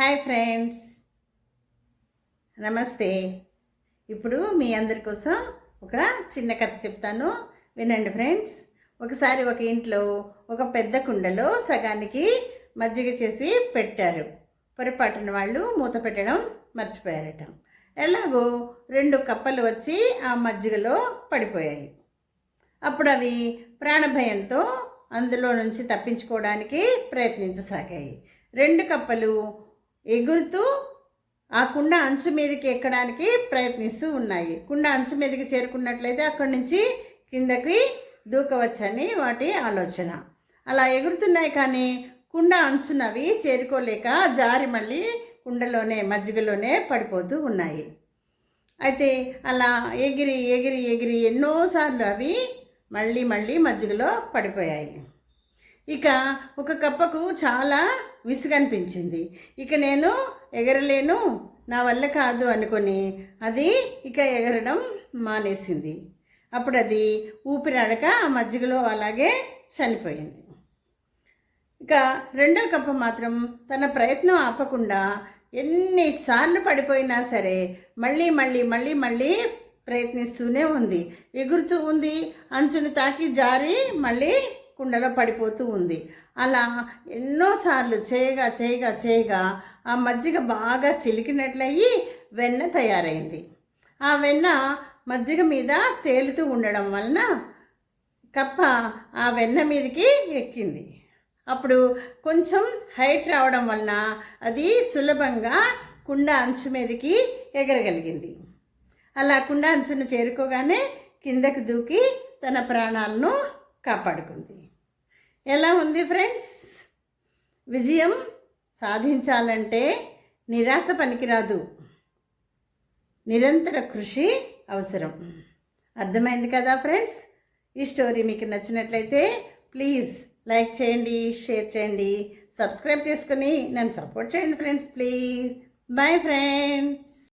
Hi friends. నమస్తే. ఇప్పుడు మీ అందరి కోసం ఒక చిన్న కథ చెప్తాను. వినండి ఫ్రెండ్స్. ఒకసారి ఒక ఇంట్లో ఒక పెద్ద కుండలో సగానికి మజ్జిగ చేసి పెట్టారు. పొరపాటున వాళ్ళు మూత పెట్టడం మర్చిపోయారట. ఎలాగో రెండు కప్పలు వచ్చి ఆ మజ్జిగలో పడిపోయాయి. అప్పుడు అవి ప్రాణభయంతో అందులో నుంచి తప్పించుకోవడానికి ప్రయత్నించసాగాయి. రెండు కప్పలు ఎగురుతూ ఆ కుండ అంచు మీదకి ఎక్కడానికి ప్రయత్నిస్తూ ఉన్నాయి. కుండ అంచు మీదకి చేరుకున్నట్లయితే అక్కడి నుంచి కిందకి దూకవచ్చని వాటి ఆలోచన. అలా ఎగురుతున్నాయి కానీ కుండ అంచునవి చేరుకోలేక జారి మళ్ళీ కుండలోనే మజ్జిగలోనే పడిపోతూ ఉన్నాయి. అయితే అలా ఎగిరి ఎగిరి ఎగిరి ఎన్నోసార్లు అవి మళ్ళీ మళ్ళీ మజ్జిగలో పడిపోయాయి. ఇక ఒక కప్పకు చాలా విసుగనిపించింది. ఇక నేను ఎగరలేను నా వల్ల కాదు అనుకొని అది ఇక ఎగరడం మానేసింది. అప్పుడు అది ఊపిరాడక మజ్జిగలో అలాగే చనిపోయింది. ఇక రెండో కప్ప మాత్రం తన ప్రయత్నం ఆపకుండా ఎన్నిసార్లు పడిపోయినా సరే మళ్ళీ మళ్ళీ మళ్ళీ మళ్ళీ ప్రయత్నిస్తూనే ఉంది. ఎగురుతూ ఉంది అంచుని తాకి జారి మళ్ళీ కుండలో పడిపోతూ ఉంది. అలా ఎన్నోసార్లు చేయగా చేయగా చేయగా ఆ మజ్జిగ బాగా చిలికినట్లయి వెన్న తయారైంది. ఆ వెన్న మజ్జిగ మీద తేలుతూ ఉండడం వలన కప్ప ఆ వెన్న మీదకి ఎక్కింది. అప్పుడు కొంచెం హైట్ రావడం వలన అది సులభంగా కుండ అంచు మీదకి ఎగరగలిగింది. అలా కుండ అంచును చేరుకోగానే కిందకు దూకి తన ప్రాణాలను కాపాడుకుంది. ఎలా ఉంది ఫ్రెండ్స్? విజయం సాధించాలంటే నిరాశ పనికిరాదు. నిరంతర కృషి అవసరం. అర్థమైంది కదా ఫ్రెండ్స్? ఈ స్టోరీ మీకు నచ్చినట్లయితే ప్లీజ్ లైక్ చేయండి షేర్ చేయండి సబ్స్క్రైబ్ చేసుకుని నన్ను సపోర్ట్ చేయండి ఫ్రెండ్స్ ప్లీజ్. Bye friends.